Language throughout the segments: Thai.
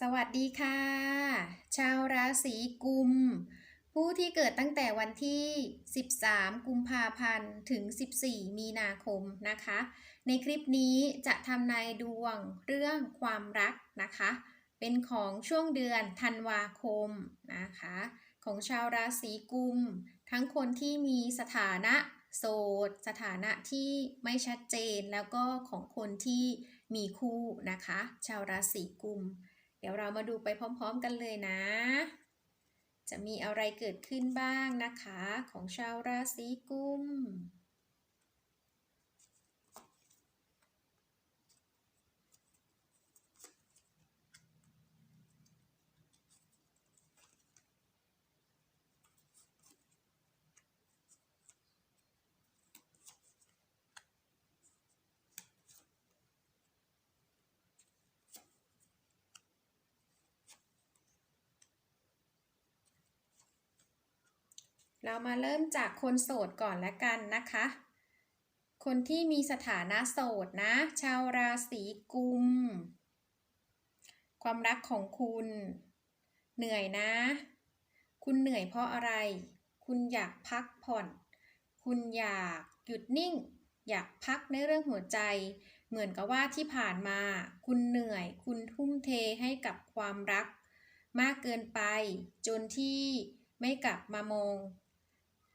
สวัสดีค่ะ ชาวราศีกุม ผู้ที่เกิดตั้งแต่วันที่ 13 กุมภาพันธ์ ถึง 14 มีนาคมนะคะ ในคลิปนี้จะทำนายดวงเรื่องความรักนะคะ เป็นของช่วงเดือนธันวาคมนะคะ ของชาวราศีกุม ทั้งคนที่มีสถานะโสด สถานะที่ไม่ชัดเจนแล้วก็ของคนที่มีคู่นะคะ ชาวราศีกุม เดี๋ยวเรามาดูไปพร้อมๆกันเลยนะ จะมีอะไรเกิดขึ้นบ้างนะคะ ของชาวราศีกุม เรามาเริ่มจากคนโสดก่อนละกันนะคะ คนที่มีสถานะโสดนะ ชาวราศีกุม ความรักของคุณ เหนื่อยนะ คุณเหนื่อยเพราะอะไร คุณอยากพักผ่อน คุณอยากหยุดนิ่ง อยากพักในเรื่องหัวใจ เหมือนกับว่าที่ผ่านมา คุณเหนื่อย คุณทุ่มเทให้กับความรัก มากเกินไป จนที่ไม่กลับมามอง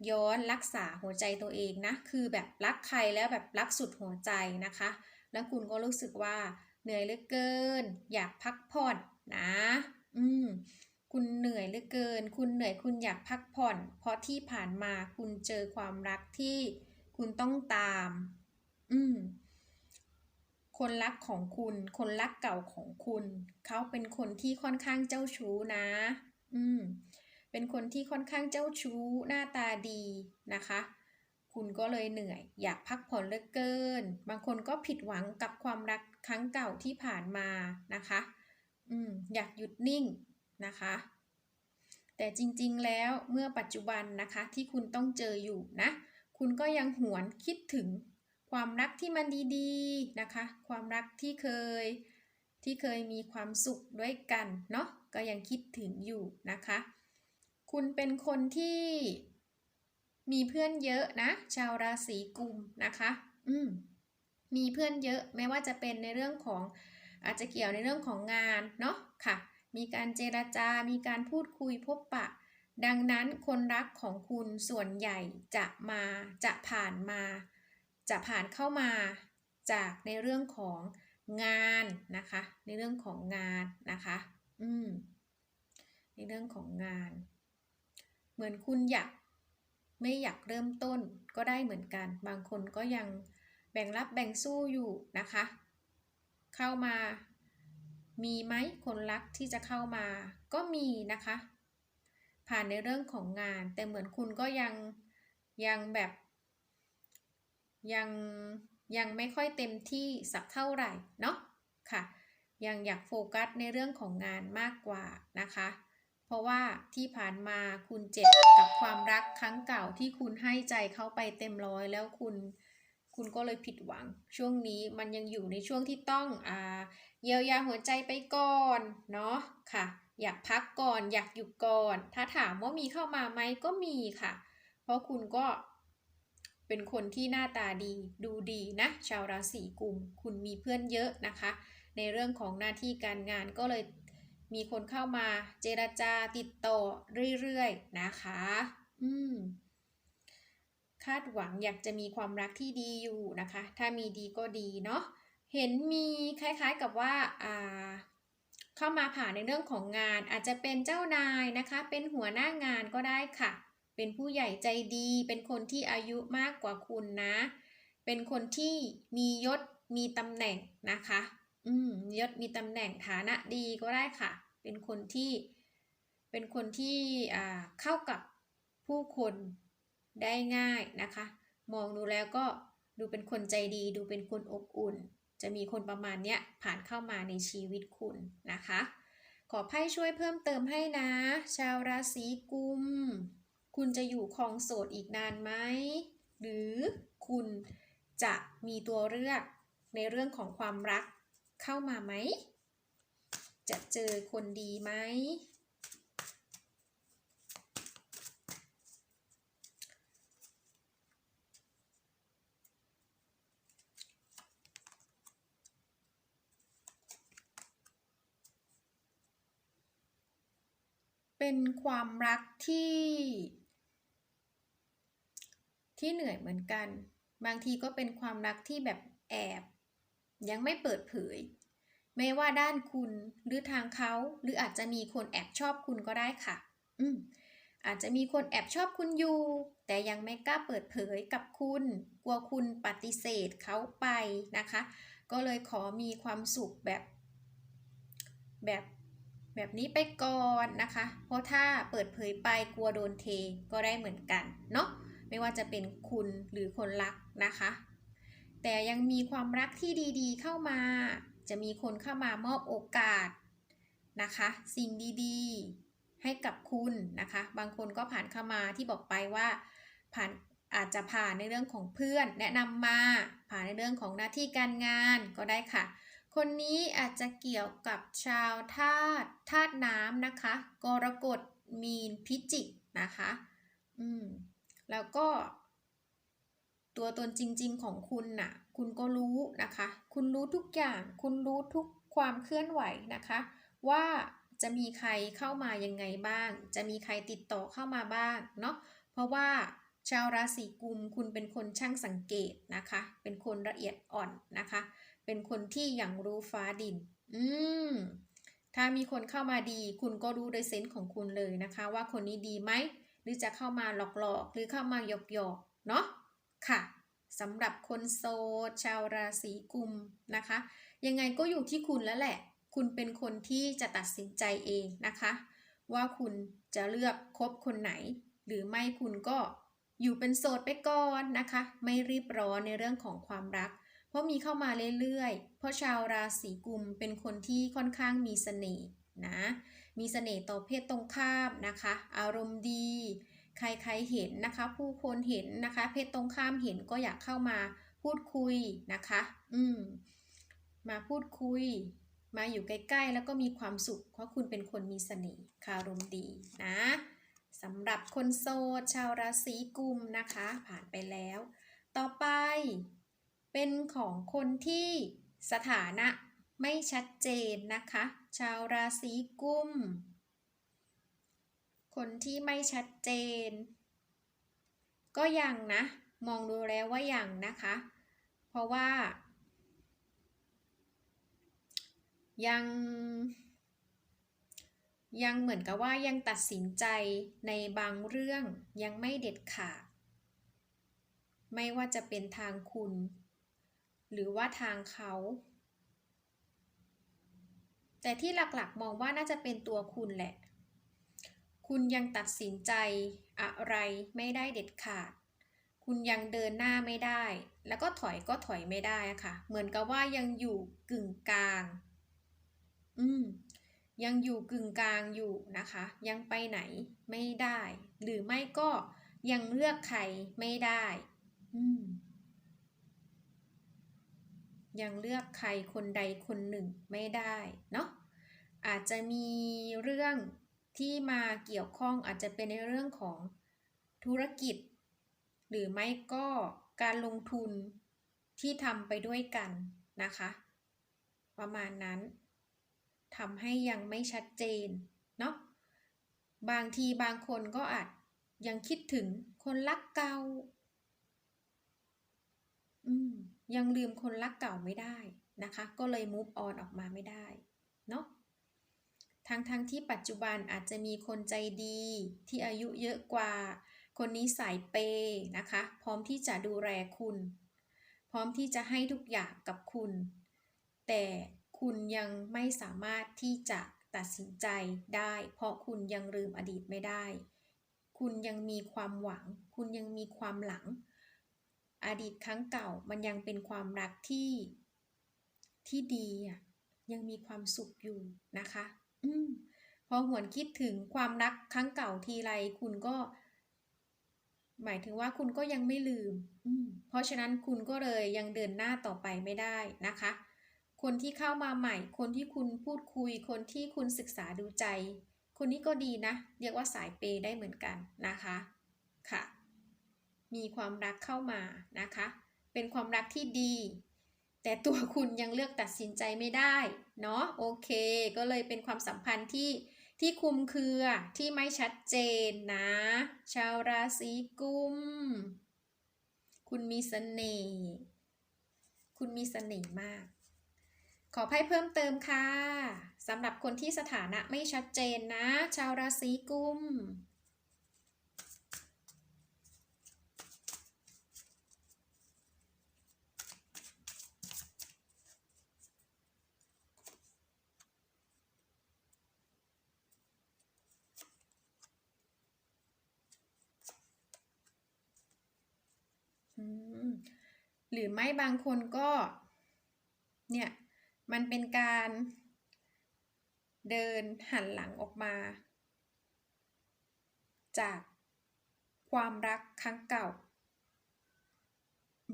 ย้อนรักษาหัวใจตัวเองนะ คือแบบรักใครแล้วแบบรักสุดหัวใจนะคะ แล้วคุณก็รู้สึกว่าเหนื่อยเหลือเกิน อยากพักผ่อนนะ อืม คุณเหนื่อยเหลือเกิน คุณเหนื่อยคุณอยากพักผ่อน เพราะที่ผ่านมาคุณเจอความรักที่คุณต้องตาม อืม คนรักของคุณ คนรักเก่าของคุณ เขาเป็นคนที่ค่อนข้างเจ้าชู้นะ อืมเเป็นคนที่ค่อนข้างเจ้าชู้หน้าตาดีนะคะ คุณก็เลยเหนื่อย อยากพักผ่อนเหลือเกิน บางคนก็ผิดหวังกับความรักครั้งเก่าที่ผ่านมานะคะ อืมอยากหยุดนิ่งนะคะ แต่จริงๆแล้วเมื่อปัจจุบันนะคะที่คุณต้องเจออยู่นะ คุณก็ยังหวนคิดถึงความรักที่มันดีๆนะคะ ความรักที่เคยที่เคยมีความสุขด้วยกันเนาะก็ยังคิดถึงอยู่นะคะ คุณเป็นคนที่มีเพื่อนเยอะนะ ชาวราศีกุมนะคะ อืมมีเพื่อนเยอะไม่ว่าจะเป็นในเรื่องของอาจจะเกี่ยวในเรื่องของงานเนาะค่ะ มีการเจราจา มีการพูดคุยพบปะ ดังนั้นคนรักของคุณส่วนใหญ่จะมาจะผ่านมา จะผ่านเข้ามาจากในเรื่องของงานนะคะ ในเรื่องของงานนะคะ อืมในเรื่องของงาน เหมือนคุณอยากไม่อยากเริ่มต้นก็ได้เหมือนกัน บางคนก็ยังแบ่งรับแบ่งสู้อยู่นะคะ เข้ามา มีไหมคนรักที่จะเข้ามาก็มีนะคะ ผ่านในเรื่องของงาน แต่เหมือนคุณก็ยังยังแบบยังยังไม่ค่อยเต็มที่สักเท่าไหร่เนาะค่ะ ยังอยากโฟกัสในเรื่องของงานมากกว่านะคะ เพราะว่าที่ผ่านมาคุณเจ็บกับความรักครั้งเก่าที่คุณให้ใจเข้าไปเต็มร้อยแล้วคุณคุณก็เลยผิดหวัง ช่วงนี้มันยังอยู่ในช่วงที่ต้องอ่าเยียวยาหัวใจไปก่อนเนาะค่ะ อยากพักก่อนอยากหยุดก่อน ถ้าถามว่ามีเข้ามาไหมก็มีค่ะ เพราะคุณก็เป็นคนที่หน้าตาดีดูดีนะ ชาวราศีกุม คุณมีเพื่อนเยอะนะคะ ในเรื่องของหน้าที่การงานก็เลย มีคนเข้ามาเจราจาติดต่อเรื่อยๆนะคะ อืม คาดหวังอยากจะมีความรักที่ดีอยู่นะคะ ถ้ามีดีก็ดีเนาะ เห็นมีคล้ายๆกับว่า อ่า เข้ามาผ่านในเรื่องของงาน อาจจะเป็นเจ้านายนะคะ เป็นหัวหน้างานก็ได้ค่ะ เป็นผู้ใหญ่ใจดี เป็นคนที่อายุมากกว่าคุณนะ เป็นคนที่มียศ มีตำแหน่งนะคะ อืมยศมีตำแหน่งฐานะดีก็ได้ค่ะ เป็นคนที่ เป็นคนที่อ่าเข้ากับผู้คนได้ง่ายนะคะ มองดูแล้วก็ดูเป็นคนใจดี ดูเป็นคนอบอุ่น จะมีคนประมาณเนี้ยผ่านเข้ามาในชีวิตคุณนะคะ ขอไพ่ช่วยเพิ่มเติมให้นะ ชาวราศีกุม คุณจะอยู่คองโสดอีกนานไหม หรือคุณจะมีตัวเลือกในเรื่องของความรัก เข้ามาไหม จะเจอคนดีไหม เป็นความรักที่ ที่เหนื่อยเหมือนกัน บางทีก็เป็นความรักที่แบบแอบ ยังไม่เปิดเผยไม่ว่าด้านคุณหรือทางเขา หรืออาจจะมีคนแอบชอบคุณก็ได้ค่ะ อืมอาจจะมีคนแอบชอบคุณอยู่ แต่ยังไม่กล้าเปิดเผยกับคุณ กลัวคุณปฏิเสธเขาไปนะคะ ก็เลยขอมีความสุขแบบ แบบแบบนี้ไปก่อนนะคะ เพราะถ้าเปิดเผยไปกลัวโดนเทก็ได้เหมือนกันเนาะไม่ว่าจะเป็นคุณหรือคนรักนะคะ แต่ยังมีความรักที่ดีๆ เข้ามา จะมีคนเข้ามามอบโอกาสนะคะ สิ่งดีๆให้กับคุณนะคะ บางคนก็ผ่านเข้ามาที่บอกไปว่าผ่านอาจจะผ่านในเรื่องของเพื่อน แนะนำมาผ่านในเรื่องของหน้าที่การงานก็ได้ค่ะ คนนี้อาจจะเกี่ยวกับชาวธาตุธาตุน้ำนะคะ กรกฎมีนพิจิกนะคะ อืม แล้วก็ ตัวตนจริง ๆ ของคุณน่ะ คุณก็รู้นะคะ คุณรู้ทุกอย่าง คุณรู้ทุกความเคลื่อนไหวนะคะ ว่าจะมีใครเข้ามายังไงบ้าง จะมีใครติดต่อเข้ามาบ้างเนาะ เพราะว่าชาวราศีกุมคุณเป็นคนช่างสังเกตนะคะ เป็นคนละเอียดอ่อนนะคะ เป็นคนที่อย่างรู้ฟ้าดิน อืม ถ้ามีคนเข้ามาดี คุณก็รู้โดยเซนส์ของคุณเลยนะคะ ว่าคนนี้ดีไหม หรือจะเข้ามาหลอกๆ หรือเข้ามาหยอกๆ เนาะ ค่ะสำหรับคนโสดชาวราศีกุมนะคะ ยังไงก็อยู่ที่คุณแล้วแหละ คุณเป็นคนที่จะตัดสินใจเองนะคะ ว่าคุณจะเลือกคบคนไหน หรือไม่คุณก็อยู่เป็นโสดไปก่อนนะคะ ไม่รีบร้อนในเรื่องของความรัก เพราะมีเข้ามาเรื่อยๆ เพราะชาวราศีกุมเป็นคนที่ค่อนข้างมีเสน่ห์นะ มีเสน่ห์ต่อเพศตรงข้ามนะคะ อารมณ์ดี ใครๆเห็นนะคะ ผู้คนเห็นนะคะ เพศตรงข้ามเห็นก็อยากเข้ามาพูดคุยนะคะ อืม มาพูดคุย มาอยู่ใกล้ๆ แล้วก็มีความสุข เพราะคุณเป็นคนมีเสน่ห์คารมดีนะสำหรับคนโสดชาวราศีกุมนะคะ ผ่านไปแล้ว ต่อไป เป็นของคนที่สถานะไม่ชัดเจนนะคะ ชาวราศีกุม คนที่ไม่ชัดเจน ก็ยังนะ มองดูแล้วว่ายังนะคะ เพราะว่า ยัง ยังเหมือนกับว่ายังตัดสินใจในบางเรื่องยังไม่เด็ดขาด ไม่ว่าจะเป็นทางคุณ หรือว่าทางเขาแต่ที่หลักๆ มองว่าน่าจะเป็นตัวคุณแหละ คุณยังตัดสินใจอะไรไม่ได้เด็ดขาด คุณยังเดินหน้าไม่ได้ แล้วก็ถอยก็ถอยไม่ได้อะค่ะ เหมือนกับว่ายังอยู่กึ่งกลาง อืม ยังอยู่กึ่งกลางอยู่นะคะ ยังไปไหนไม่ได้ หรือไม่ก็ยังเลือกใครไม่ได้ อืม ยังเลือกใครคนใดคนหนึ่งไม่ได้ เนาะ อาจจะมีเรื่อง ที่มาเกี่ยวข้องอาจจะเป็นในเรื่องของธุรกิจ หรือไม่ก็การลงทุนที่ทำไปด้วยกันนะคะ ประมาณนั้นทำให้ยังไม่ชัดเจนเนาะบางทีบางคนก็อาจยังคิดถึงคนรักเก่าอืมยังลืมคนรักเก่าไม่ได้นะคะ ก็เลย move on ออกมาไม่ได้เนาะ ทั้งทั้งที่ปัจจุบันอาจจะมีคนใจดีที่อายุเยอะกว่า คนนี้สายเปย์นะคะ พร้อมที่จะดูแลคุณ พร้อมที่จะให้ทุกอย่างกับคุณ แต่คุณยังไม่สามารถที่จะตัดสินใจได้ เพราะคุณยังลืมอดีตไม่ได้ คุณยังมีความหวัง คุณยังมีความหลัง อดีตครั้งเก่ามันยังเป็นความรักที่ที่ดีอะยังมีความสุขอยู่นะคะ อืมพอหวนคิดถึงความรักครั้งเก่าทีไรคุณก็ หมายถึงว่าคุณก็ยังไม่ลืม อืมเพราะฉะนั้นคุณก็เลยยังเดินหน้าต่อไปไม่ได้นะคะ คนที่เข้ามาใหม่ คนที่คุณพูดคุย คนที่คุณศึกษาดูใจ คนนี้ก็ดีนะ เรียกว่าสายเปย์ได้เหมือนกันนะคะ ค่ะ มีความรักเข้ามานะคะ เป็นความรักที่ดี แต่ตัวคุณยังเลือกตัดสินใจไม่ได้ เนาะโอเค ก็เลยเป็นความสัมพันธ์ที่ที่คุมเครือที่ไม่ชัดเจนนะ ชาวราศีกุม คุณมีเสน่ห์คุณมีเสน่ห์มาก ขอไพ่เพิ่มเติมค่ะสำหรับคนที่สถานะไม่ชัดเจนนะ ชาวราศีกุม อืม หรือไม่บางคนก็ เนี่ย มันเป็นการเดินหันหลังออกมา จากความรักครั้งเก่า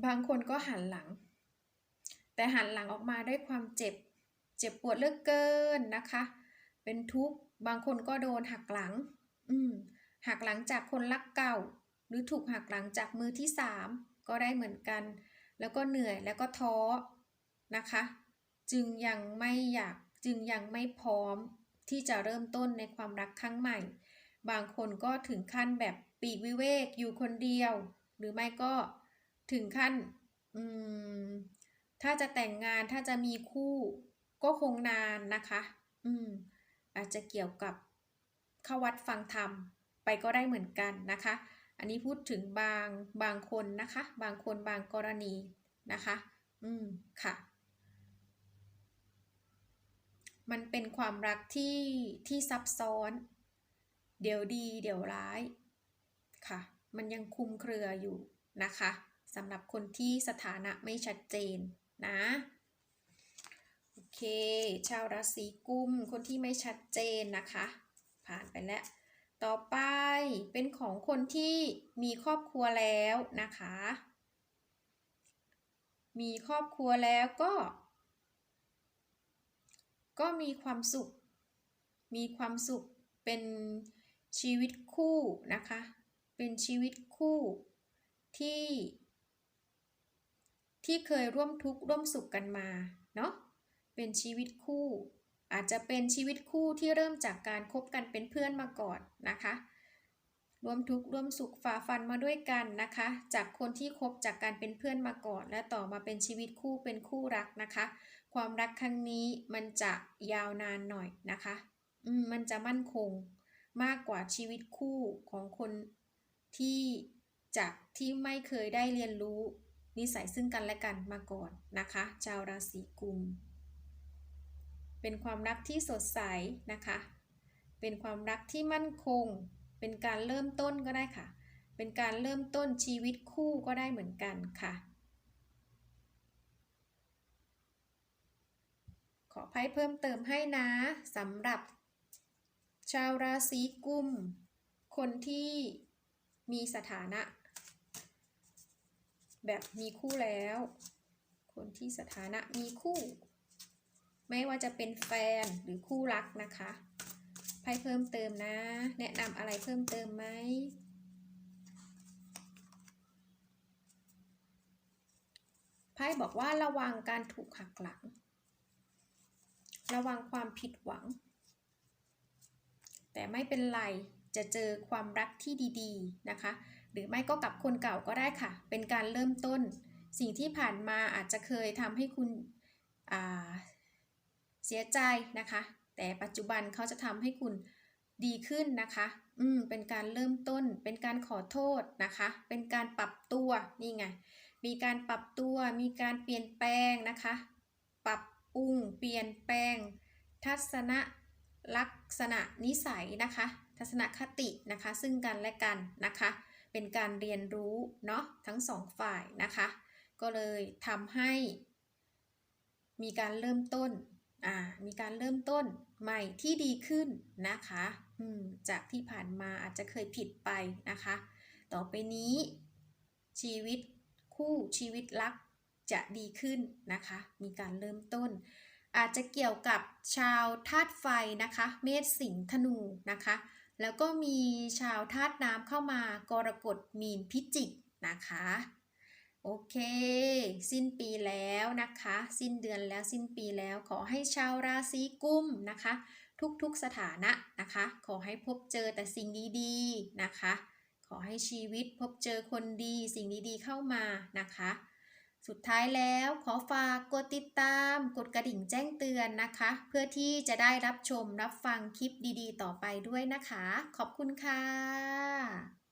บางคนก็หันหลัง แต่หันหลังออกมาด้วยความเจ็บ เจ็บปวดเลือกเกินนะคะ เป็นทุกข์ บางคนก็โดนหักหลัง อืม หักหลังจากคนรักเก่า หรือถูกหักหลังจากมือที่สามก็ได้เหมือนกัน แล้วก็เหนื่อยแล้วก็ท้อนะคะ จึงยังไม่อยากจึงยังไม่พร้อมที่จะเริ่มต้นในความรักครั้งใหม่ บางคนก็ถึงขั้นแบบปีกวิเวกอยู่คนเดียว หรือไม่ก็ถึงขั้นอืมถ้าจะแต่งงานถ้าจะมีคู่ก็คงนานนะคะ อืม อาจจะเกี่ยวกับเข้าวัดฟังธรรมไปก็ได้เหมือนกันนะคะ อันนี้พูดถึงบางบางคนนะคะ บางคนบางกรณีนะคะ อืมค่ะ มันเป็นความรักที่ที่ซับซ้อน เดี๋ยวดี เดี๋ยวร้ายค่ะ มันยังคุมเครืออยู่นะคะสำหรับคนที่สถานะไม่ชัดเจนนะโอเค ชาวราศีกุม คนที่ไม่ชัดเจนนะคะ ผ่านไปแล้ว ต่อไปเป็นของคนที่มีครอบครัวแล้วนะคะ มีครอบครัวแล้วก็ ก็มีความสุข มีความสุขเป็นชีวิตคู่นะคะ เป็นชีวิตคู่ที่ ที่เคยร่วมทุกข์ร่วมสุขกันมา เนาะเป็นชีวิตคู่ อาจจะเป็นชีวิตคู่ที่เริ่มจากการคบกันเป็นเพื่อนมาก่อนนะคะร่วมทุกข์ร่วมสุขฝ่าฟันมาด้วยกันนะคะ จากคนที่คบจากการเป็นเพื่อนมาก่อน และต่อมาเป็นชีวิตคู่เป็นคู่รักนะคะ ความรักครั้งนี้มันจะยาวนานหน่อยนะคะอืมมันจะมั่นคงมากกว่าชีวิตคู่ของคนที่จากที่ไม่เคยได้เรียนรู้นิสัยซึ่งกันและกันมาก่อนนะคะ ชาวราศีกุม เป็นความรักที่สดใสนะคะ เป็นความรักที่มั่นคง เป็นการเริ่มต้นก็ได้ค่ะ เป็นการเริ่มต้นชีวิตคู่ก็ได้เหมือนกันค่ะ ขอไพ่เพิ่มเติมให้นะสำหรับ ชาวราศีกุม คนที่มีสถานะ แบบมีคู่แล้ว คนที่สถานะมีคู่ ไม่ว่าจะเป็นแฟนหรือคู่รักนะคะไพ่เพิ่มเติมนะ แนะนำอะไรเพิ่มเติมไหมไพ่บอกว่าระวังการถูกหักหลัง ระวังความผิดหวัง แต่ไม่เป็นไรจะเจอความรักที่ดีๆนะคะ หรือไม่ก็กับคนเก่าก็ได้ค่ะ เป็นการเริ่มต้น สิ่งที่ผ่านมาอาจจะเคยทำให้คุณ เสียใจนะคะ แต่ปัจจุบันเขาจะทำให้คุณดีขึ้นนะคะ อืม เป็นการเริ่มต้น เป็นการขอโทษนะคะ เป็นการปรับตัว นี่ไง มีการปรับตัว มีการเปลี่ยนแปลงนะคะ ปรับปรุง เปลี่ยนแปลง ทัศนะลักษณะนิสัยนะคะ ทัศนคตินะคะ ซึ่งกันและกันนะคะ เป็นการเรียนรู้เนาะทั้งสองฝ่ายนะคะ ก็เลยทำให้ มีการเริ่มต้น อ่ามีการเริ่มต้นใหม่ที่ดีขึ้นนะคะอืมจากที่ผ่านมาอาจจะเคยผิดไปนะคะ ต่อไปนี้ ชีวิตคู่ชีวิตรักจะดีขึ้นนะคะ มีการเริ่มต้น อาจจะเกี่ยวกับชาวธาตุไฟนะคะ เมษสิงห์ธนูนะคะ แล้วก็มีชาวธาตุน้ำเข้ามากรกฎมีนพิจิกนะคะ โอเค สิ้นปีแล้วนะคะ สิ้นเดือนแล้วสิ้นปีแล้วขอให้ชาวราศีกุมนะคะ ทุกๆสถานะนะคะ ขอให้พบเจอแต่สิ่งดีๆนะคะ ขอให้ชีวิตพบเจอคนดีสิ่งดีๆเข้ามานะคะ สุดท้ายแล้วขอฝากกดติดตามกดกระดิ่งแจ้งเตือนนะคะ เพื่อที่จะได้รับชมรับฟังคลิปดีๆ ต่อไปด้วยนะคะ ขอบคุณค่ะ